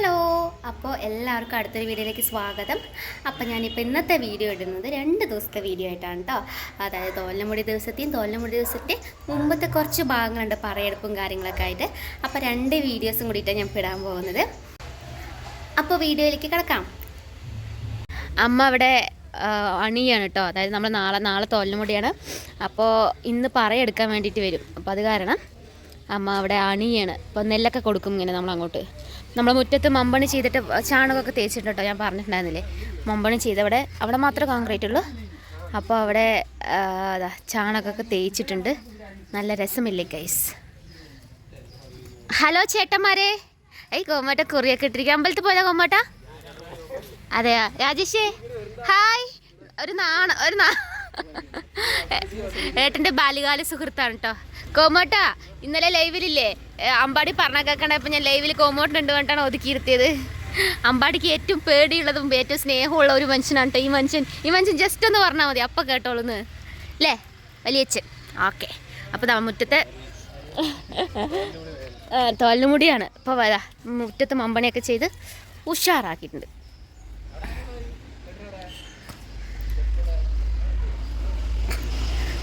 Hello. അപ്പോൾ എല്ലാവർക്കും അടുത്തൊരു വീഡിയോയിലേക്ക് സ്വാഗതം. അപ്പോൾ ഞാനിപ്പോൾ ഇന്നത്തെ വീഡിയോ ഇടുന്നത് രണ്ട് ദിവസത്തെ വീഡിയോ ആയിട്ടാണ് കേട്ടോ അതായത് തോലമുടി ദിവസത്തെയും തോലമുടി ദിവസത്തെ മുമ്പത്തെ കുറച്ച് ഭാഗങ്ങളുണ്ട് പറയെടുപ്പും കാര്യങ്ങളൊക്കെ ആയിട്ട്. അപ്പോൾ രണ്ട് വീഡിയോസും കൂടിയിട്ടാണ് ഞാൻ ഇടാൻ പോകുന്നത്. അപ്പോൾ വീഡിയോയിലേക്ക് കിടക്കാം. അമ്മ അവിടെ അണിയാണ് കേട്ടോ അതായത് നമ്മൾ നാളെ നാളെ തോലമുടിയാണ് അപ്പോൾ ഇന്ന് പറയെടുക്കാൻ വേണ്ടിയിട്ട് വരും. അപ്പോൾ അത് കാരണം അമ്മ അവിടെ അണിയാണ്. അപ്പോൾ നെല്ലൊക്കെ കൊടുക്കും ഇങ്ങനെ നമ്മൾ അങ്ങോട്ട് നമ്മൾ മുറ്റത്ത് മമ്പണി ചെയ്തിട്ട് ചാണകമൊക്കെ തേച്ചിട്ടുണ്ട്? ഞാൻ പറഞ്ഞിട്ടുണ്ടായിരുന്നില്ലേ? മമ്പണി ചെയ്തവിടെ അവിടെ മാത്രമേ കോൺക്രീറ്റ് ഉള്ളൂ. അപ്പോൾ അവിടെ അതാ ചാണകമൊക്കെ തേച്ചിട്ടുണ്ട്. നല്ല രസമില്ലേ ഗൈസ് ഹലോ ചേട്ടന്മാരെ. ഏയ് കോമോട്ട കുറിയൊക്കെ ഇട്ടിരിക്കുക അമ്പലത്തിൽ പോയതാ കോമോട്ട അതെയാ. രാജേഷേ ഹായ്. ഒരു നാണ ഒരു നാ ഏട്ടന്റെ ബാല്യകാല സുഹൃത്താണ് കേട്ടോ കോമോട്ട ഇന്നലെ ലൈവിലില്ലേ? അമ്പാടി പറഞ്ഞ കേൾക്കണ്ടപ്പോൾ ഞാൻ ലൈവിൽ കോമോട്ടുണ്ട് കൊണ്ടാണ് ഒതുക്കിയിരുത്തിയത് അമ്പാടിക്ക് ഏറ്റവും പേടിയുള്ളതും ഏറ്റവും സ്നേഹമുള്ള ഒരു മനുഷ്യനാണ് കേട്ടോ ഈ മനുഷ്യൻ. ഈ മനുഷ്യൻ ജസ്റ്റ് ഒന്ന് പറഞ്ഞാൽ മതി അപ്പം കേട്ടോളൂന്ന്. അല്ലേ വലിയച്ഛൻ. ഓക്കെ. അപ്പോൾ ദാ മുറ്റത്തെ തോലുമുടിയാണ് ഇപ്പോൾ വരാ. മുറ്റത്ത് മമ്പണിയൊക്കെ ചെയ്ത് ഉഷാറാക്കിയിട്ടുണ്ട്.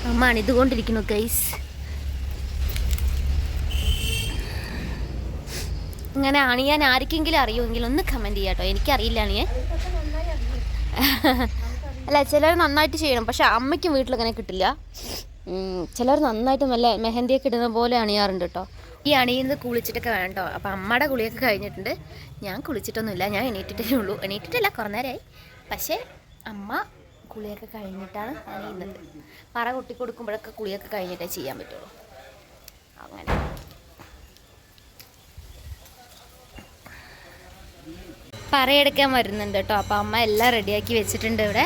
അമ്മാണ് ഇതുകൊണ്ടിരിക്കുന്നു ഗൈസ് ഇങ്ങനെ അണിയാൻ ആർക്കെങ്കിലും അറിയുമെങ്കിൽ ഒന്ന് കമന്റ് ചെയ്യാം കേട്ടോ എനിക്കറിയില്ല അണിയാൻ അല്ല ചിലർ നന്നായിട്ട് ചെയ്യണം. പക്ഷെ അമ്മയ്ക്കും വീട്ടിൽ അങ്ങനെ കിട്ടില്ല. ചിലർ നന്നായിട്ട് നല്ല മെഹന്തിയൊക്കെ ഇടുന്ന പോലെ അണിയാറുണ്ട് കേട്ടോ. ഈ അണിയുന്നത് കുളിച്ചിട്ടൊക്കെ വേണം കേട്ടോ. അപ്പം അമ്മയുടെ കുളിയൊക്കെ കഴിഞ്ഞിട്ടുണ്ട്. ഞാൻ കുളിച്ചിട്ടൊന്നുമില്ല. ഞാൻ എണീറ്റിട്ടേ ഉള്ളൂ. എണീറ്റിട്ടില്ല കുറേ നേരമായി പക്ഷേ അമ്മ കുളിയൊക്കെ കഴിഞ്ഞിട്ടാണ് അണിയുന്നത്. പറ കൊട്ടി കൊടുക്കുമ്പോഴൊക്കെ കുളിയൊക്കെ കഴിഞ്ഞിട്ടേ ചെയ്യാൻ പറ്റുള്ളൂ. അങ്ങനെ. പറയെടുക്കാൻ വരുന്നുണ്ട് കേട്ടോ. അപ്പം അമ്മ എല്ലാം റെഡിയാക്കി വെച്ചിട്ടുണ്ട് ഇവിടെ.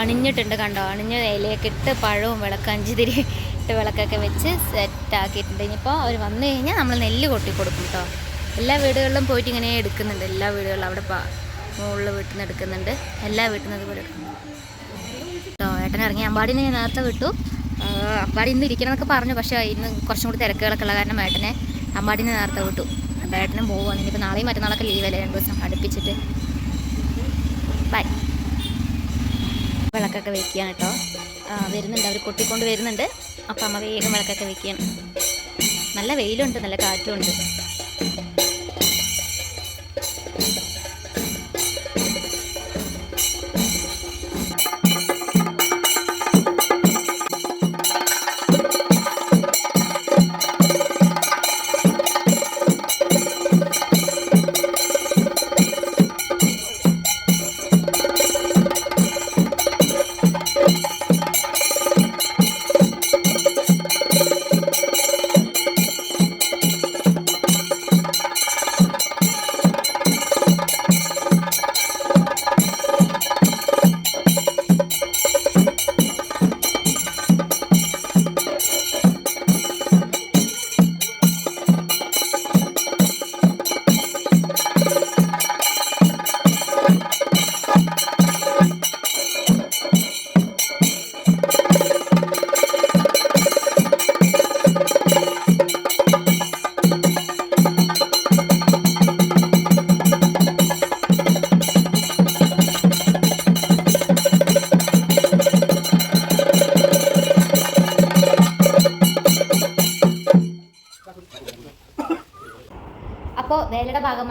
അണിഞ്ഞിട്ടുണ്ട് കണ്ടോ? അണിഞ്ഞ ഇലയൊക്കെ ഇട്ട് പഴവും വിളക്ക് അഞ്ച് തിരി ഇട്ട് വിളക്കൊക്കെ വെച്ച് സെറ്റാക്കിയിട്ടുണ്ട്. ഇനിയിപ്പോൾ അവർ വന്നു കഴിഞ്ഞാൽ നമ്മൾ നെല്ല് കൊട്ടി കൊടുക്കും കേട്ടോ. എല്ലാ വീടുകളിലും പോയിട്ട് ഇങ്ങനെ എടുക്കുന്നുണ്ട്. എല്ലാ വീടുകളിലും അവിടെ മുകളിൽ വീട്ടിൽ നിന്ന് എടുക്കുന്നുണ്ട്. എല്ലാ വീട്ടിൽ നിന്ന് എടുക്കുന്നുണ്ട്. കേട്ടോ ഏട്ടൻ ഇറങ്ങി അമ്പാടിനെ നേരത്തെ വിട്ടു. അമ്പാടി ഇന്ന് ഇരിക്കണമെന്നൊക്കെ പറഞ്ഞു. പക്ഷേ ഇന്ന് കുറച്ചും കൂടി തിരക്കുകളൊക്കെ ഉള്ള കാരണം ഏട്ടനെ അമ്പാടിനെ നേരത്തെ വിട്ടു. അപ്പോൾ ഏട്ടനും ഇനിയിപ്പോൾ നാളെയും മറ്റന്നാളൊക്കെ ലീവല്ലേ രണ്ട് ദിവസം അടുപ്പിച്ചിട്ട്. ബൈ വിളക്കൊക്കെ വെക്കുകയാണ് കേട്ടോ. വരുന്നുണ്ട്. അവർ കൊട്ടിക്കൊണ്ട് വരുന്നുണ്ട്. അപ്പം അമ്മ വേഗം വിളക്കൊക്കെ വെക്കുകയാണ്. നല്ല വെയിലുണ്ട്. നല്ല കാറ്റുമുണ്ട്.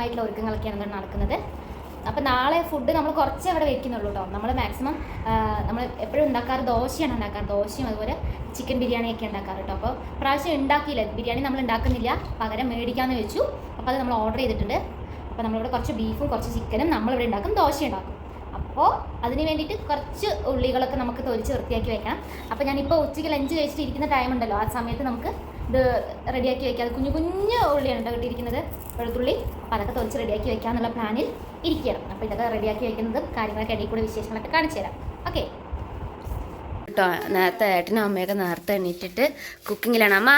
വേലയുടെ ഭാഗമായിട്ടുള്ള ഒരുക്കങ്ങളൊക്കെയാണ് നടക്കുന്നത്. അപ്പോൾ നാളെ ഫുഡ് നമ്മൾ കുറച്ചേ അവിടെ വെക്കുന്നുള്ളൂ കേട്ടോ നമ്മൾ മാക്സിമം നമ്മൾ എപ്പോഴും ഉണ്ടാക്കാറ് ദോശയാണ് ഉണ്ടാക്കാറ്. ദോശയും അതുപോലെ ചിക്കൻ ബിരിയാണിയൊക്കെ ഉണ്ടാക്കാറ് കേട്ടോ അപ്പോൾ പ്രാവശ്യം ഉണ്ടാക്കിയില്ല. ബിരിയാണി നമ്മൾ ഉണ്ടാക്കുന്നില്ല. പകരം മേടിക്കാമെന്ന് വെച്ചു. അപ്പോൾ അത് നമ്മൾ ഓർഡർ ചെയ്തിട്ടുണ്ട്. അപ്പോൾ നമ്മളിവിടെ കുറച്ച് ബീഫും കുറച്ച് ചിക്കനും നമ്മളിവിടെ ഉണ്ടാക്കും. ദോശ ഉണ്ടാക്കും. അപ്പോൾ അതിന് വേണ്ടിയിട്ട് കുറച്ച് ഉള്ളികളൊക്കെ നമുക്ക് തൊലിച്ച് വൃത്തിയാക്കി വെക്കാം അപ്പോൾ ഞാനിപ്പോൾ ഉച്ചയ്ക്ക് ലഞ്ച് കഴിച്ചിട്ട് ഇരിക്കുന്ന ടൈം ഉണ്ടല്ലോ. ആ സമയത്ത് നമുക്ക് ഇത് റെഡിയാക്കി വെക്കാം. അത് കുഞ്ഞു കുഞ്ഞു ഉള്ളിയാണ് കേട്ടോ കിട്ടിയിരിക്കുന്നത്. വെളുത്തുള്ളി അപ്പോൾ അതൊക്കെ തൊലിച്ച് റെഡിയാക്കി വെക്കാമെന്നുള്ള പ്ലാനിൽ ഇരിക്കുകയാണ്. അപ്പോൾ ഇതൊക്കെ റെഡിയാക്കി വെക്കുന്നതും കാര്യങ്ങളൊക്കെ ഇടയിൽ കൂടെ വിശേഷങ്ങളൊക്കെ കാണിച്ചു തരാം. ഓക്കെ. കേട്ടോ നേരത്തെ ഏട്ടനും അമ്മയൊക്കെ നേരത്തെ എണീറ്റിട്ട് കുക്കിങ്ങിലാണ്. അമ്മ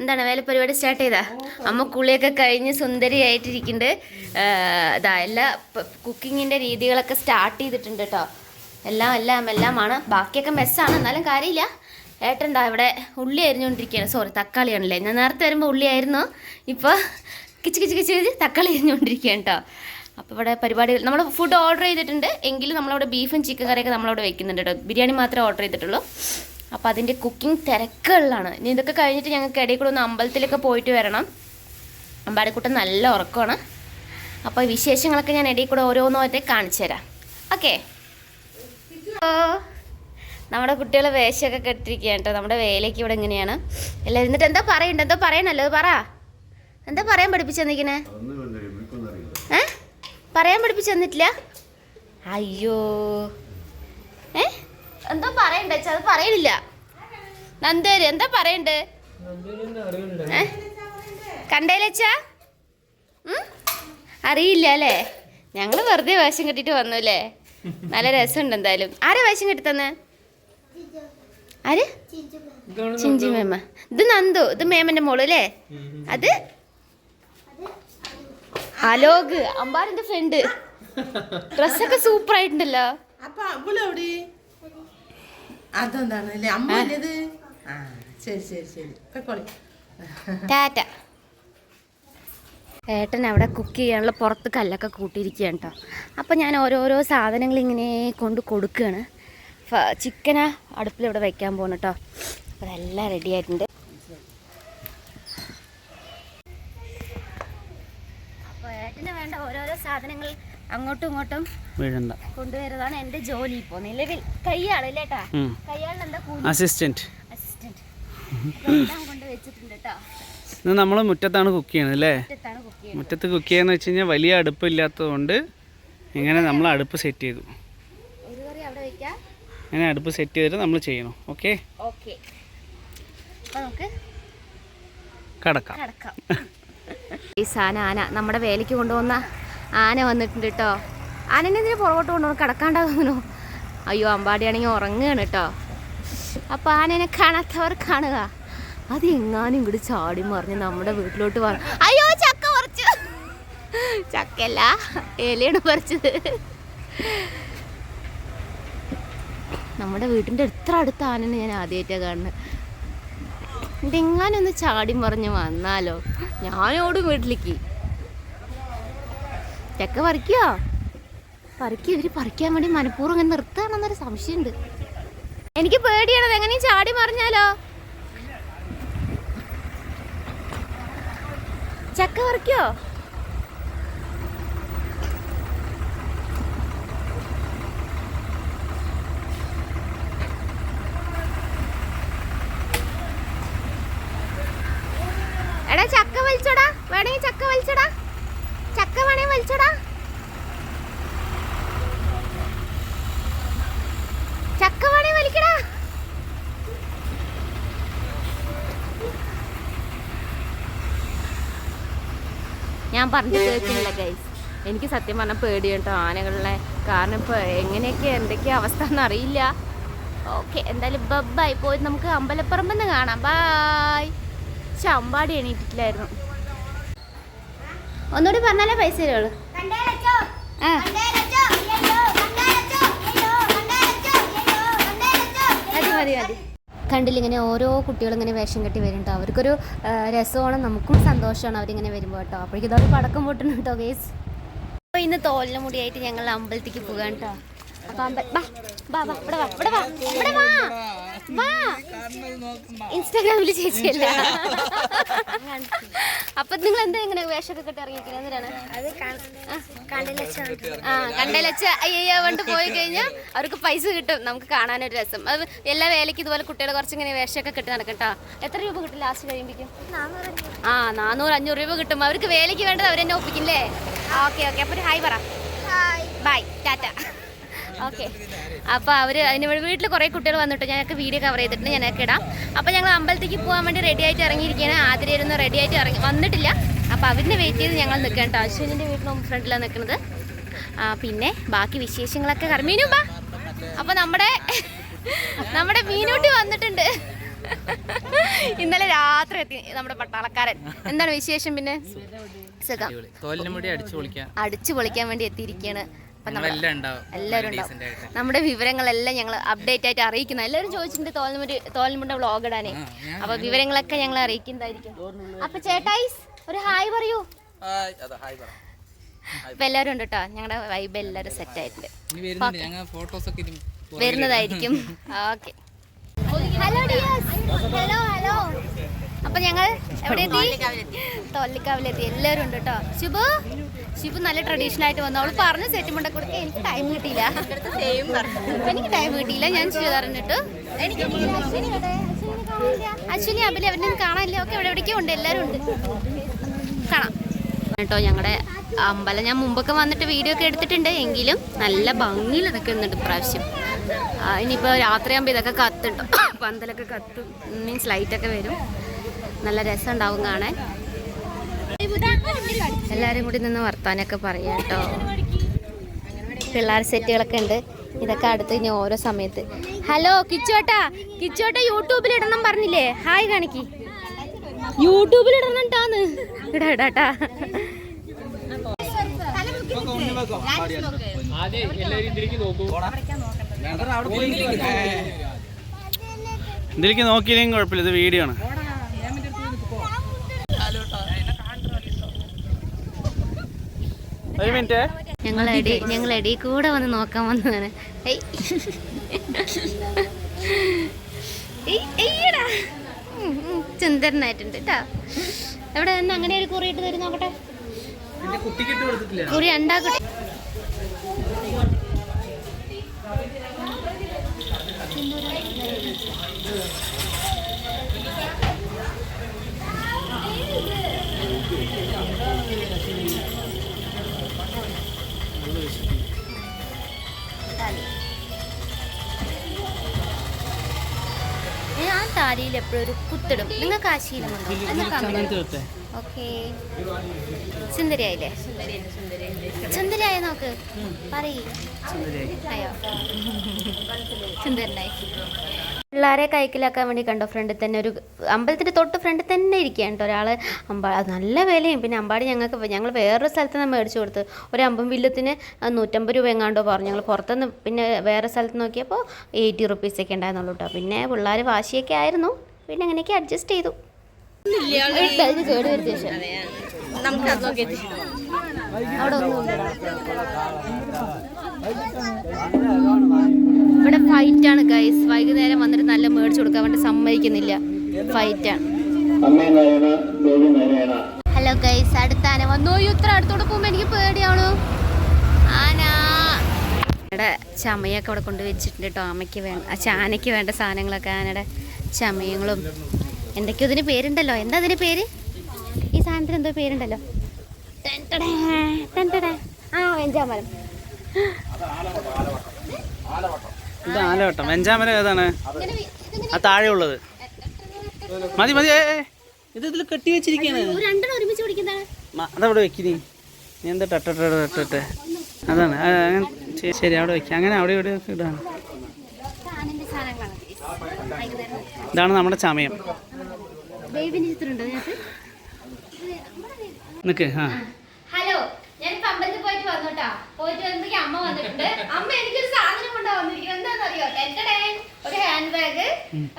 എന്താണ് വേല പരിപാടി സ്റ്റാർട്ട് ചെയ്താ? അമ്മ കുളിയൊക്കെ കഴിഞ്ഞ് സുന്ദരിയായിട്ടിരിക്കുന്നുണ്ട്. ഇതാ എല്ലാ കുക്കിങ്ങിന്റെ രീതികളൊക്കെ സ്റ്റാർട്ട് ചെയ്തിട്ടുണ്ട് കേട്ടോ എല്ലാം എല്ലാം എല്ലാമാണ്. ബാക്കിയൊക്കെ മെസ്സാണ് എന്നാലും കാര്യമില്ല. ഏട്ടൻ അവിടെ? ഉള്ളി അരിഞ്ഞുകൊണ്ടിരിക്കുകയാണ്. സോറി തക്കാളിയാണല്ലേ? ഞാൻ നേരത്തെ വരുമ്പോൾ ഉള്ളിയായിരുന്നു. ഇപ്പോൾ കിച്ച് കിച്ച് കിച്ച് കിച്ച് തക്കാളി അരിഞ്ഞുകൊണ്ടിരിക്കുകയാണ് കേട്ടോ അപ്പോൾ ഇവിടെ പരിപാടികൾ നമ്മൾ ഫുഡ് ഓർഡർ ചെയ്തിട്ടുണ്ട്. എങ്കിലും നമ്മളവിടെ ബീഫും ചിക്കൻ കറിയൊക്കെ നമ്മളവിടെ വെക്കുന്നുണ്ട് കേട്ടോ ബിരിയാണി മാത്രമേ ഓർഡർ ചെയ്തിട്ടുള്ളൂ. അപ്പോൾ അതിന്റെ കുക്കിംഗ് തിരക്കുകളിലാണ്. ഇനി ഇതൊക്കെ കഴിഞ്ഞിട്ട് ഞങ്ങൾക്ക് ഇടയിൽ കൂടെ ഒന്ന് അമ്പലത്തിലൊക്കെ പോയിട്ട് വരണം. അമ്പാടിക്കുട്ടൻ നല്ല ഉറക്കമാണ്. അപ്പോൾ വിശേഷങ്ങളൊക്കെ ഞാൻ ഇടയിൽ കൂടെ ഓരോന്നോറ്റെ കാണിച്ചു തരാം ഓക്കെ ഓ നമ്മുടെ കുട്ടികളെ വേഷമൊക്കെ കെട്ടിരിക്കുകയാണ് കേട്ടോ. നമ്മുടെ വേലയ്ക്ക് ഇവിടെ എങ്ങനെയാണ് എല്ലാം എന്നിട്ട് എന്താ പറയണ്ട? എന്താ പറയണല്ലോ? പറ. എന്താ പറയാൻ പഠിപ്പിച്ചു ഏ? പറയാൻ പഠിപ്പിച്ചു തന്നിട്ടില്ല? അയ്യോ. ഏ? എന്താ പറയണ്ട അത് പറയണില്ല. നന്ദേര് എന്താ പറയണ്ട്? ഏ? കണ്ടേലച്ചാ അറിയില്ല അല്ലേ? ഞങ്ങൾ വെറുതെ വേഷം കെട്ടിട്ട് വന്നു അല്ലേ? നല്ല രസമുണ്ട് എന്തായാലും. ആരാ വേഷം കെട്ടി തന്നെ ആര്? ചിഞ്ചി മേമ. ഇത് നന്ദു. ഇത് മേമന്റെ മോൾ അല്ലേ? അത്? അലോക് അമ്പാറിന്റെ ഫ്രണ്ട് ഡ്രസ്സൊക്കെ സൂപ്പർ ആയിട്ടുണ്ടല്ലോ അതെന്താണ് അല്ലേ അമ്മ ശരി ശരി ശരി. ടാറ്റ. ഏട്ടൻ അവിടെ കുക്ക് ചെയ്യാനുള്ള പുറത്ത് കല്ലൊക്കെ കൂട്ടിയിരിക്കുകയാണ് കേട്ടോ. അപ്പം ഞാൻ ഓരോരോ സാധനങ്ങൾ ഇങ്ങനെ കൊണ്ട് കൊടുക്കുകയാണ്. ചിക്കനാ അടുപ്പിൽ ഇവിടെ വെക്കാൻ പോകുന്നു കേട്ടോ അപ്പോൾ അതെല്ലാം റെഡി ആയിട്ടുണ്ട്. അപ്പോൾ ഏട്ടന് വേണ്ട ഓരോരോ സാധനങ്ങൾ അങ്ങോട്ടും ഇങ്ങോട്ടും കൊണ്ടുവരുന്നതാണ് എന്റെ ജോലി ഇപ്പോൾ നിലവിൽ കയ്യാളല്ലേ ഏട്ടാ? ഉം. കയ്യാളിന് എന്താ അസിസ്റ്റന്റ് അസിസ്റ്റന്റ് എല്ലാം കൊണ്ട് വെച്ചിട്ടുണ്ട് കേട്ടോ ഇന്ന് നമ്മൾ മുറ്റത്താണ് കുക്ക് ചെയ്യുന്നത് അല്ലേ? മുറ്റത്ത് കുക്ക് ചെയ്യാന്ന് വെച്ച് കഴിഞ്ഞാൽ വലിയ അടുപ്പില്ലാത്തതുകൊണ്ട് ഇങ്ങനെ നമ്മൾ അടുപ്പ് സെറ്റ് ചെയ്തു. ഇങ്ങനെ അടുപ്പ് സെറ്റ് ചെയ്തിട്ട് നമ്മൾ ചെയ്യണം. ഓക്കെ കടക്കാം. ഈ സാധനം ആന നമ്മുടെ വേലയ്ക്ക് കൊണ്ടുവന്ന ആന വന്നിട്ടുണ്ട് കേട്ടോ ആനനെ ഇതിന് പുറകോട്ട് കൊണ്ടുപോകണം? കിടക്കാണ്ടാകുന്നു അയ്യോ അമ്പാടിയാണെങ്കിൽ ഉറങ്ങുകയാണ് കേട്ടോ അപ്പോൾ ആനനെ കാണാത്തവർ കാണുക. അത് എങ്ങാനും ഇങ്ങോട്ട് ചാടി മറിഞ്ഞ് നമ്മുടെ വീട്ടിലോട്ട് വന്നു അയ്യോ ചക്ക പറിച്ചു. ചക്കല്ല ഇലയാണ് പറിച്ചത്. നമ്മുടെ വീട്ടിന്റെ എത്ര അടുത്ത ആനനെ ഞാൻ ആദ്യമായിട്ടാണ് കാണുന്നത് ഇതെങ്ങാനൊന്ന് ചാടി പറഞ്ഞ് വന്നാലോ? ഞാനോടും വീട്ടിലേക്ക്. ചക്ക പറിക്കോ? പറിക്കുക ഇവർ പറിക്കാൻ വേണ്ടി മനഃപൂർവം ഇങ്ങനെ നിർത്തുകയാണെന്നൊരു സംശയമുണ്ട്. എനിക്ക് പേടിയാണത് എങ്ങനെയും ചാടി പറഞ്ഞാലോ ചക്ക പറിക്കോ? എടാ ചക്ക വലിച്ചോടാ. വേണമെങ്കിൽ ചക്ക വലിച്ചോടാ. ചക്ക വേണമെങ്കിൽ വലിച്ചോടാ. ചക്ക വേണമെങ്കിൽ വലിക്കടാ. ഞാൻ പറഞ്ഞു കേൾക്കുന്നില്ല ഗൈസ് എനിക്ക് സത്യം പറഞ്ഞാൽ പേടിയാണ് കേട്ടോ ആനകളിലെ കാരണം ഇപ്പോൾ എങ്ങനെയൊക്കെ എന്തൊക്കെയാ അവസ്ഥ എന്നറിയില്ല ഓക്കെ എന്തായാലും ബബ്ബായി പോയി. നമുക്ക് അമ്പലപ്പറമ്പെന്ന് കാണാം. ബായ് അമ്പാടി എണീറ്റിട്ടില്ലായിരുന്നു. ഒന്നുകൂടി പറഞ്ഞാലേ പൈസ തരുള്ളൂ. ആ. മതി മതി മതി. കണ്ടില്ല ഇങ്ങനെ ഓരോ കുട്ടികളും ഇങ്ങനെ വേഷം കെട്ടി വരുന്നുണ്ട് അവർക്കൊരു ആ, രസമാണ്. നമുക്കും സന്തോഷമാണ് അവരിങ്ങനെ വരുമ്പോൾ കേട്ടോ അപ്പോഴേക്കും ഇതൊരു പടക്കം പൊട്ടുന്നു കേട്ടോ ഗേസ് അപ്പോൾ ഇന്ന് തോലിന് മുടിയായിട്ട് ഞങ്ങൾ അമ്പലത്തേക്ക് പോകാൻ കേട്ടോ അപ്പം അമ്പ ബാ ബാ ഇവിടെ വാ ഇവിടെ വാ ഇവിടെ വാ. ഇൻസ്റ്റാഗ്രാമിൽ ചേച്ചിയല്ല. അപ്പൊ നിങ്ങൾ എന്താ ഇങ്ങനെ വേഷമൊക്കെ കെട്ടി ഇറങ്ങിയിരിക്കുന്നത് എന്തിനാണ്? ആ കണ്ടലച്ച. അയ്യോ കൊണ്ട് പോയി കഴിഞ്ഞാൽ അവർക്ക് പൈസ കിട്ടും. നമുക്ക് കാണാനൊരു രസം. അത് എല്ലാ വേലയ്ക്ക് ഇതുപോലെ കുട്ടികളെ കുറച്ച് ഇങ്ങനെ വേഷമൊക്കെ കെട്ടി നടക്കട്ടോ. എത്ര രൂപ കിട്ടും ലാസ്റ്റ് കഴിയുമ്പോഴേക്കും? ആ നാനൂറ് അഞ്ഞൂറ് രൂപ കിട്ടും. അവർക്ക് വേലയ്ക്ക് വേണ്ടത് അവരെന്നെ ഒപ്പിക്കില്ലേ? Okay okay. അപ്പൊ ഒരു ഹായ് പറ. Bye tata okay. അപ്പോൾ അവർ അതിന് വീട്ടിൽ കുറേ കുട്ടികൾ വന്നിട്ട് ഞങ്ങൾക്ക് വീഡിയോ കവർ ചെയ്തിട്ടുണ്ട് ഞാനൊക്കെ ഇടാം. അപ്പോൾ ഞങ്ങൾ അമ്പലത്തേക്ക് പോകാൻ വേണ്ടി റെഡി ആയിട്ട് ഇറങ്ങിയിരിക്കുകയാണ്. ആതിരയൊന്നും റെഡി ആയിട്ട് ഇറങ്ങി വന്നിട്ടില്ല. അപ്പോൾ അവരിനെ വെയിറ്റ് ചെയ്ത് ഞങ്ങൾ നിൽക്കാം കേട്ടോ. അശ്വിനിന്റെ വീട്ടിലും ഫ്രണ്ടിലാണ് നിൽക്കുന്നത്. പിന്നെ ബാക്കി വിശേഷങ്ങളൊക്കെ കർമ്മീനും മീനു ബാ. അപ്പോൾ നമ്മുടെ നമ്മുടെ മീനൂട്ടി വന്നിട്ടുണ്ട്. ഇന്നലെ രാത്രി എത്തി നമ്മുടെ പട്ടാളക്കാരൻ. എന്താണ് വിശേഷം പിന്നെ? സുഖം. അടിച്ചു പൊളിക്കാൻ വേണ്ടി എത്തിയിരിക്കുകയാണ്. എല്ലാവരും ഉണ്ടാവും. നമ്മുടെ വിവരങ്ങളെല്ലാം ഞങ്ങൾ അപ്ഡേറ്റ് ആയിട്ട് അറിയിക്കുന്ന. എല്ലാവരും ചോദിച്ചിട്ടുണ്ട് തോൽമുടി തോൽമുണ്ട വ്ളോഗ് ഇടാനേ. അപ്പൊ വിവരങ്ങളൊക്കെ ഞങ്ങൾ അറിയിക്കുന്നതായിരിക്കും. അപ്പൊ ചേട്ടായിസ് ഒരു ഹായ് പറയൂ. ഹായ് അതാ ഹായ് പറ. അപ്പം എല്ലാവരും ഉണ്ട് കേട്ടോ ഞങ്ങളുടെ വൈബ് എല്ലാവരും സെറ്റ് ആയിട്ടുണ്ട്. വരുന്നതായിരിക്കും. ഓക്കെ. ഹലോ ഹലോ ഹലോ അപ്പൊ ഞങ്ങൾ എവിടെ എത്തി തോല്ലിക്കാവിലെത്തി എല്ലാവരും ഉണ്ട് കേട്ടോ ശുഭു? ശിബു നല്ല ട്രഡീഷണൽ ആയിട്ട് വന്നു. അവൾ പറഞ്ഞ സെറ്റിൽമെന്റ് കൊടുക്കാൻ എനിക്ക് ടൈം കിട്ടിയില്ല. എനിക്ക് ടൈം കിട്ടിയില്ല. ഞാൻ ചെയ്തറിഞ്ഞിട്ട് അശ്വിനി അബിലി അവരെ കാണാനില്ല. ഒക്കെ എവിടെ എവിടേക്കും ഉണ്ട്. എല്ലാവരും ഉണ്ട്. കാണാം. കേട്ടോ ഞങ്ങളുടെ അമ്പലം. ഞാൻ മുമ്പൊക്കെ വന്നിട്ട് വീഡിയോ ഒക്കെ എടുത്തിട്ടുണ്ട്. എങ്കിലും നല്ല ഭംഗിയിൽ നിൽക്കുന്നുണ്ട് ഇപ്രാവശ്യം. ആ, ഇനിയിപ്പോൾ രാത്രിയാകുമ്പോൾ ഇതൊക്കെ കത്തുണ്ടോ പന്തലൊക്കെ കത്തും. മീൻസ് ലൈറ്റൊക്കെ വരും. നല്ല രസം ഉണ്ടാവും കാണാൻ. എല്ലാവരും കൂടി നിന്ന് വർത്താനൊക്കെ പറയാട്ടോ പിള്ളേർ സെറ്റുകളൊക്കെ ഉണ്ട്. ഇതൊക്കെ അടുത്ത് ഇനി ഓരോ സമയത്ത്. ഹലോ കിച്ചോട്ടാ. കിച്ചോട്ട യൂട്യൂബിൽ ഇടണം പറഞ്ഞില്ലേ? ഹായ് കാണിക്ക്. യൂട്യൂബിൽ ഇടണം ഇടാട്ടാ ഇതിലേക്ക് നോക്കിയില്ലെങ്കിൽ കുഴപ്പമില്ല. ഇത് വീഡിയോ ആണ്. ഒരു മിനിറ്റ്. ഞങ്ങൾ എടി ഞങ്ങൾ എടി കൂടെ വന്ന് നോക്കാൻ വന്നതാണ്. ചുന്ദരനായിട്ടുണ്ട് ഏയ്, എയ്യടാ. ഉം, ഉം, സുന്ദരനായിട്ടുണ്ട് കേട്ടോ എവിടെ നിന്ന് അങ്ങനെ ഒരു കുറി ഇട്ട് തരും നോക്കട്ടെ? കുറി ഉണ്ടാക്കട്ടെ ഞാൻ താലിയിൽ എപ്പോഴും ഒരു കുത്തിടും. നിങ്ങൾക്ക് ആ ശീലമുണ്ടോ ഓക്കെ. സുന്ദരിയായില്ലേ? സുന്ദരിയായി നോക്ക്. പറയ്. പിള്ളേരെ കൈക്കിലാക്കാൻ വേണ്ടി കണ്ടോ? ഫ്രണ്ടിൽ തന്നെ ഒരു അമ്പലത്തിന്റെ തൊട്ട് ഫ്രണ്ടിൽ തന്നെ ഇരിക്കുകയാണ് കേട്ടോ ഒരാൾ അമ്പാ നല്ല വിലയും. പിന്നെ അമ്പാടി ഞങ്ങൾക്ക് ഞങ്ങൾ വേറൊരു സ്ഥലത്ത് നിന്ന് മേടിച്ചു കൊടുത്ത് ഒരു അമ്പം വില്ലത്തിന് നൂറ്റമ്പത് രൂപ എങ്ങാണ്ടോ പറഞ്ഞു. ഞങ്ങൾ പുറത്തുനിന്ന് പിന്നെ വേറെ സ്ഥലത്ത് നോക്കിയപ്പോൾ എയ്റ്റി റുപ്പീസൊക്കെ ഉണ്ടായിരുന്നുള്ളൂ കേട്ടോ. പിന്നെ പിള്ളേർ വാശിയൊക്കെ ആയിരുന്നു. പിന്നെ അങ്ങനെയൊക്കെ അഡ്ജസ്റ്റ് ചെയ്തു. കേട് വരുത്തിയ ശേഷം. അവിടെ ഒന്നുമില്ലടാ ഇവിടെ ഫൈറ്റ് ആണ് ഗൈസ് വൈകുന്നേരം വന്നിട്ട് നല്ല മേടിച്ചു കൊടുക്കാൻ വേണ്ടി സമ്മതിക്കുന്നില്ല. ഫൈറ്റ് ആണ്. ഹലോ ഗൈസ് അടുത്ത ആന വന്നു. ഇത്ര അടുത്തോടെ പോകുമ്പോ എനിക്ക് പേടിയാണോ. ആന. ഇവിടെ ചമയൊക്കെ അവിടെ കൊണ്ടുവച്ചിട്ടുണ്ട് കേട്ടോ അമ്മയ്ക്ക് വേണ്ട ആ ചാനയ്ക്ക് വേണ്ട സാധനങ്ങളൊക്കെ ആനയുടെ ചമയങ്ങളും എന്തൊക്കെയോ ഇതിന് പേരുണ്ടല്ലോ. എന്താ അതിന് പേര്? ഈ സാധനത്തിന് എന്തോ പേരുണ്ടല്ലോ. ആ വെഞ്ചാമരം. ഇത് ആലവട്ടം വെഞ്ചാമര ഏതാണ്? ആ താഴെ ഉള്ളത് മതി. മതി. ഇത് ഇതിൽ കെട്ടി വെച്ചിരിക്കുകയാണ് മ- അതവിടെ വെക്കിനി നീ എന്താ ടട്ടട്ടെ അതാണ്. അങ്ങനെ ശരി, അവിടെ വെക്കാം. അങ്ങനെ അവിടെ ഇവിടെ ഇടാണ് ഇതാണ് നമ്മുടെ ചമയം. ബേബിന്റെ ആ. ഹലോ ഞാൻ ഇപ്പൊ അമ്പലത്തിൽ പോയിട്ട് വന്നോട്ടാ. പോയിട്ട് വന്നപ്പോഴേക്കും അമ്മ വന്നിട്ടുണ്ട്. അമ്മ എനിക്കൊരു സാധനം കൊണ്ടാ വന്നിരിക്കുന്നത് എന്താണെന്നറിയോ എന്റെ ഒരു ഹാൻഡ് ബാഗ്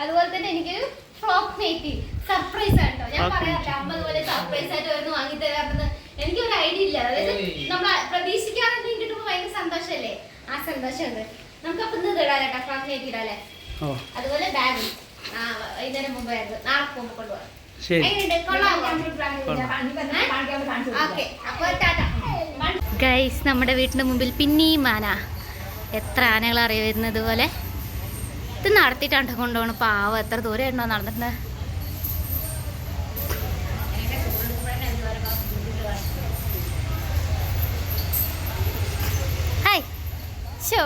അതുപോലെ തന്നെ എനിക്കൊരു ഫ്രോക്ക് നൈറ്റി സർപ്രൈസ് ആട്ടോ. ഞാൻ. പറയാറില്ല. അമ്മ അതുപോലെ സർപ്രൈസ് ആയിട്ട് വരുന്നു വാങ്ങി തരാമെന്ന് എനിക്കൊരു ഐഡിയ ഇല്ല. അതായത് നമ്മൾ പ്രതീക്ഷിക്കാതെ കിട്ടുമ്പോ കിട്ടുമ്പോൾ ഭയങ്കര സന്തോഷമല്ലേ ആ സന്തോഷമുണ്ട്. നമുക്ക് അപ്പൊ ഇന്ന് ഇടാലേട്ടാ ഫ്രോക്ക് നൈറ്റി ഇടാലേ? അതുപോലെ ബാഗ് വൈകുന്നേരം മുമ്പ് ആയിരുന്നു നാളെ പോകുമ്പോൾ കൊണ്ടുപോകാം. ശരി. ഗൈസ് നമ്മുടെ വീടിന്റെ മുമ്പിൽ പിന്നെയും ആന. എത്ര ആനകൾ അറിയുന്നത് പോലെ ഇത് നടത്തിയിട്ടാണ് കൊണ്ടുപോകണം പാവം എത്ര ദൂരം ഉണ്ടോ നടന്നിട്ടുണ്ട് ഹായ്. ഷോ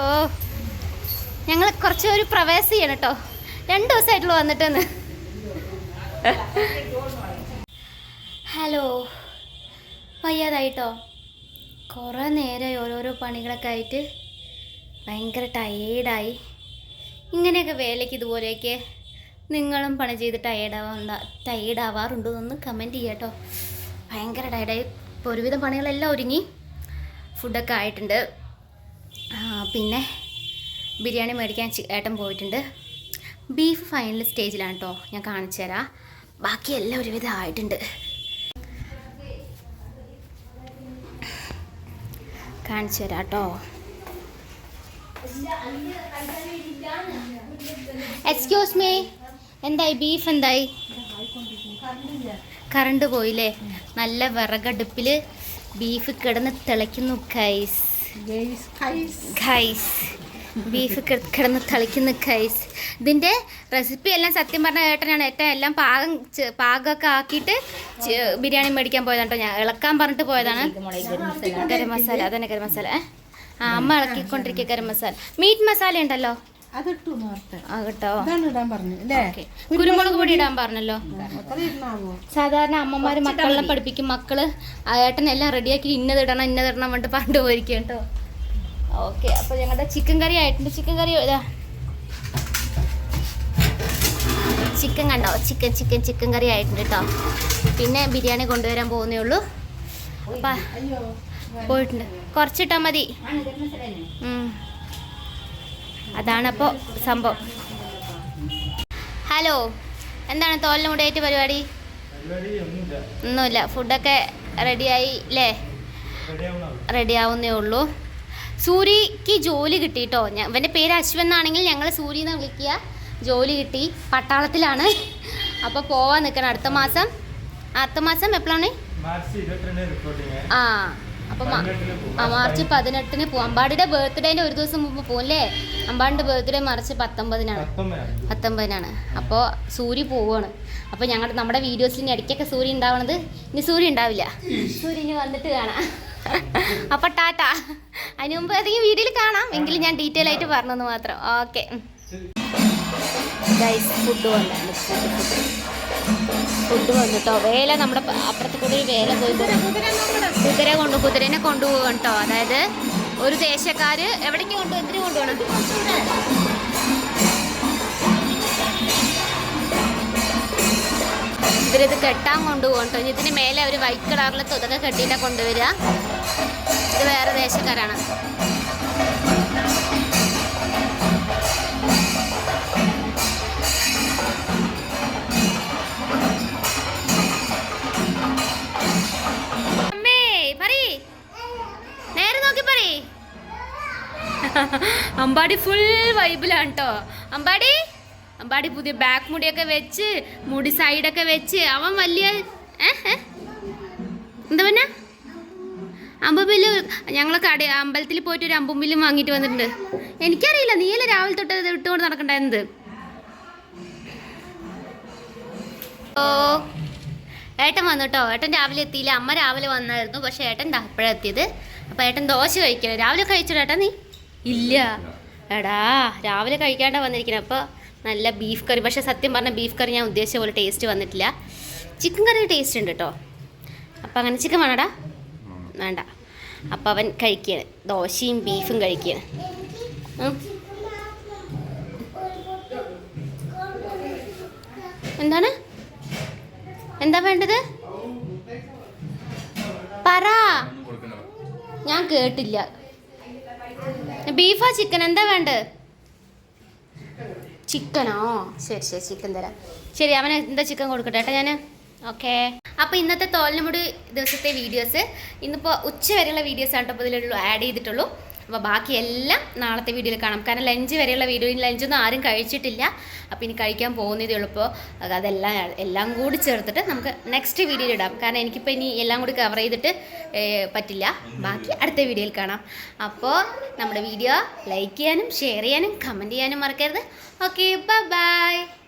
ഞങ്ങൾ കുറച്ച് ഒരു പ്രവേശം ചെയ്യണം കേട്ടോ. രണ്ട് ദിവസമായിട്ടുള്ള വന്നിട്ടെന്ന്. ഹലോ. വയ്യാതായിട്ടോ? കുറേ നേരമായി ഓരോരോ പണികളൊക്കെ ആയിട്ട് ഭയങ്കര ടയേർഡായി ഇങ്ങനെയൊക്കെ വേലയ്ക്ക് ഇതുപോലെയൊക്കെ നിങ്ങളും പണി ചെയ്ത് ടയേർഡാവാ ടയേർഡാവാറുണ്ടോ എന്നൊന്ന് കമന്റ് ചെയ്യാട്ടോ ഭയങ്കര ടയേർഡായി ഇപ്പോൾ ഒരുവിധം പണികളെല്ലാം ഒരുങ്ങി. ഫുഡൊക്കെ ആയിട്ടുണ്ട്. പിന്നെ ബിരിയാണി മേടിക്കാൻ ഏട്ടൻ പോയിട്ടുണ്ട്. ബീഫ് ഫൈനൽ സ്റ്റേജിലാണ് കേട്ടോ ഞാൻ കാണിച്ചു തരാം. ബാക്കിയെല്ലാം ഒരുവിധം ആയിട്ടുണ്ട്. കാണിച്ചു തരാം കേട്ടോ എക്സ്ക്യൂസ് മീ എന്തായി? ബീഫ് എന്തായി? കറണ്ട് പോയില്ലേ? നല്ല വിറകടുപ്പിൽ ബീഫ് കിടന്ന് തിളയ്ക്കുന്നു കൈസ് ഖൈസ് ബീഫ് കിടന്ന് തളിക്കുന്ന കൈസ് ഇതിന്റെ റെസിപ്പി എല്ലാം സത്യം പറഞ്ഞ ഏട്ടനാണ്. ഏട്ടൻ എല്ലാം പാകം പാകമൊക്കെ ആക്കിയിട്ട് ബിരിയാണി മേടിക്കാൻ പോയതാണ് കേട്ടോ ഞാൻ. ഇളക്കാൻ പറഞ്ഞിട്ട് പോയതാണ്. ഗരം മസാല അതന്നെ ഗരം മസാല? ആ അമ്മ ഇളക്കിക്കൊണ്ടിരിക്കുക ഗരം മസാല. മീറ്റ് മസാല ഉണ്ടല്ലോ? കുരുമുളക് പൊടി ഇടാൻ പറഞ്ഞല്ലോ? സാധാരണ അമ്മമാർ മക്കളെ പഠിപ്പിക്കും. മക്കൾ ആ ഏട്ടനെല്ലാം റെഡിയാക്കി ഇന്നത് ഇടണം ഇന്നത് ഇടണം പറഞ്ഞിട്ട് പണ്ട് പോയിരിക്കും കേട്ടോ ഓക്കെ അപ്പോൾ ഞങ്ങളുടെ ചിക്കൻ കറി ആയിട്ടുണ്ട്. ചിക്കൻ കറി ഇതാ. ചിക്കൻ കണ്ടോ? ചിക്കൻ ചിക്കൻ ചിക്കൻ കറി ആയിട്ടുണ്ട് കേട്ടോ പിന്നെ ബിരിയാണി കൊണ്ടുവരാൻ പോകുന്നേ ഉള്ളൂ. അപ്പം പോയിട്ടുണ്ട്. കുറച്ചിട്ടാൽ മതി. അതാണപ്പോ അതാണപ്പോൾ സംഭവം. ഹലോ എന്താണ് തോലിനും കൂടെ ആയിട്ട് പരിപാടി ഒന്നുമില്ല. ഫുഡൊക്കെ റെഡിയായി അല്ലേ റെഡി ആവുന്നേ ഉള്ളൂ. സൂര്യക്ക് ജോലി കിട്ടി കേട്ടോ ഞാൻ ഇവന്റെ പേര് അശ്വൻ എന്നാണെങ്കിൽ ഞങ്ങൾ സൂര്യ എന്ന് വിളിക്കുക. ജോലി കിട്ടി. പട്ടാളത്തിലാണ്. അപ്പോൾ പോവാൻ നിൽക്കണം അടുത്ത മാസം. അടുത്ത മാസം എപ്പോഴാണ് ആ അപ്പം ആ മാർച്ച് പതിനെട്ടിന് പോകും അമ്പാടിയുടെ ബർത്ത്ഡേന്റെ ഒരു ദിവസം മുമ്പ് പോകും അല്ലേ അമ്പാടിന്റെ ബർത്ത്ഡേ മാർച്ച് പത്തൊമ്പതിനാണ്. പത്തൊമ്പതിനാണ്. അപ്പോൾ സൂര്യ പോവുകയാണ് അപ്പോൾ ഞങ്ങളുടെ നമ്മുടെ വീഡിയോസിൽ ഇനി ഇടയ്ക്കൊക്കെ സൂര്യ ഉണ്ടാവണത് ഇനി സൂര്യ ഉണ്ടാവില്ല സൂര്യ ഇനി വന്നിട്ട് കാണാം. അപ്പോൾ ടാറ്റ. അതിന് മുമ്പ് ഏതെങ്കിലും വീഡിയോയിൽ കാണാം. എങ്കിലും ഞാൻ ഡീറ്റെയിൽ ആയിട്ട് പറഞ്ഞെന്ന് മാത്രം. ഓക്കെ ഫുഡ് വന്നു വന്നിട്ടോ വേല നമ്മുടെ അപ്പുറത്ത് കൂടി ഒരു വേല പോയി കുതിര കൊണ്ട് കുതിരനെ കൊണ്ടുപോകും കേട്ടോ. അതായത് ഒരു ദേശക്കാര് എവിടേക്ക് കൊണ്ടുപോകും? എന്തിനു കൊണ്ടുപോകണം? ഇവരിത് കെട്ടാൻ കൊണ്ടുപോകും കേട്ടോ. ഇതിന് മേലെ അവർ വൈറ്റ് കളറിൽ തുതൊക്കെ കെട്ടിയിട്ടാണ് കൊണ്ടുവരിക. ഇത് വേറെ ദേശക്കാരാണ്. അമ്പാടി ഫുൾ വൈബിലാണ് കേട്ടോ. അമ്പാടി? അമ്പാടി പുതിയ ബാക്ക് മുടിയൊക്കെ വെച്ച് മുടി സൈഡൊക്കെ വെച്ച്. അവൻ വലിയ? എന്താ പറഞ്ഞ? അമ്പുമ്പിൽ ഞങ്ങളൊക്കെ അടി അമ്പലത്തിൽ പോയിട്ട് ഒരു അമ്പുമ്പിലും വാങ്ങിയിട്ട് വന്നിട്ടുണ്ട്. എനിക്കറിയില്ല നീല രാവിലെ തൊട്ട് ഇത് ഇട്ടുകൊണ്ട് നടക്കണ്ടായിരുന്നത്? ഓ ഏട്ടൻ വന്നു കേട്ടോ ഏട്ടൻ രാവിലെ എത്തിയില്ല. അമ്മ രാവിലെ വന്നായിരുന്നു. പക്ഷേ ഏട്ടൻ ദാ ഇപ്പോഴാണ് എത്തിയത്. അപ്പോൾ ഏട്ടൻ ദോശ കഴിക്കണം. രാവിലെ കഴിച്ചോ ഏട്ടാ നീ? ഇല്ല. എടാ രാവിലെ കഴിക്കാണ്ടാണ് വന്നിരിക്കണം. അപ്പോൾ നല്ല ബീഫ് കറി പക്ഷേ സത്യം പറഞ്ഞാൽ ബീഫ് കറി ഞാൻ ഉദ്ദേശിച്ച പോലെ ടേസ്റ്റ് വന്നിട്ടില്ല. ചിക്കൻ കറി ടേസ്റ്റ് ഉണ്ട് കേട്ടോ അപ്പം അങ്ങനെ ചിക്കൻ വേണടാ? വേണ്ട. അപ്പം അവൻ കഴിക്കുകയാണ് ദോശയും ബീഫും കഴിക്കുകയാണ് എന്താണ്? എന്താ വേണ്ടത്? പറ. ഞാൻ കേട്ടില്ല. ബീഫാ ചിക്കൻ എന്താ വേണ്ടത്? ചിക്കനോ? ശരി ശരി ചിക്കൻ തരാം. ശരി അവന് എന്താ ചിക്കൻ കൊടുക്കട്ടെ ഏട്ടാ ഞാൻ ഓക്കെ. അപ്പോൾ ഇന്നത്തെ തോലിനുമുടി ദിവസത്തെ വീഡിയോസ് ഇന്നിപ്പോൾ ഉച്ച വരെയുള്ള വീഡിയോസ് ആണ് കേട്ടോ അപ്പോൾ ഇതിലുള്ളൂ ആഡ് ചെയ്തിട്ടുള്ളൂ. അപ്പോൾ ബാക്കിയെല്ലാം നാളത്തെ വീഡിയോയിൽ കാണാം. കാരണം ലഞ്ച് വരെയുള്ള വീഡിയോയിൽ ലഞ്ചൊന്നും ആരും കഴിച്ചിട്ടില്ല. അപ്പോൾ ഇനി കഴിക്കാൻ പോകുന്നതേ ഉള്ളൂ. ഇപ്പോൾ അതെല്ലാം എല്ലാം കൂടി ചേർത്തിട്ട് നമുക്ക് നെക്സ്റ്റ് വീഡിയോയിൽ ഇടാം. കാരണം എനിക്കിപ്പോൾ ഇനി എല്ലാം കൂടി കവർ ചെയ്തിട്ട് പറ്റില്ല. ബാക്കി അടുത്ത വീഡിയോയിൽ കാണാം. അപ്പോൾ നമ്മുടെ വീഡിയോ ലൈക്ക് ചെയ്യാനും ഷെയർ ചെയ്യാനും കമന്റ് ചെയ്യാനും മറക്കരുത്. Okay bye bye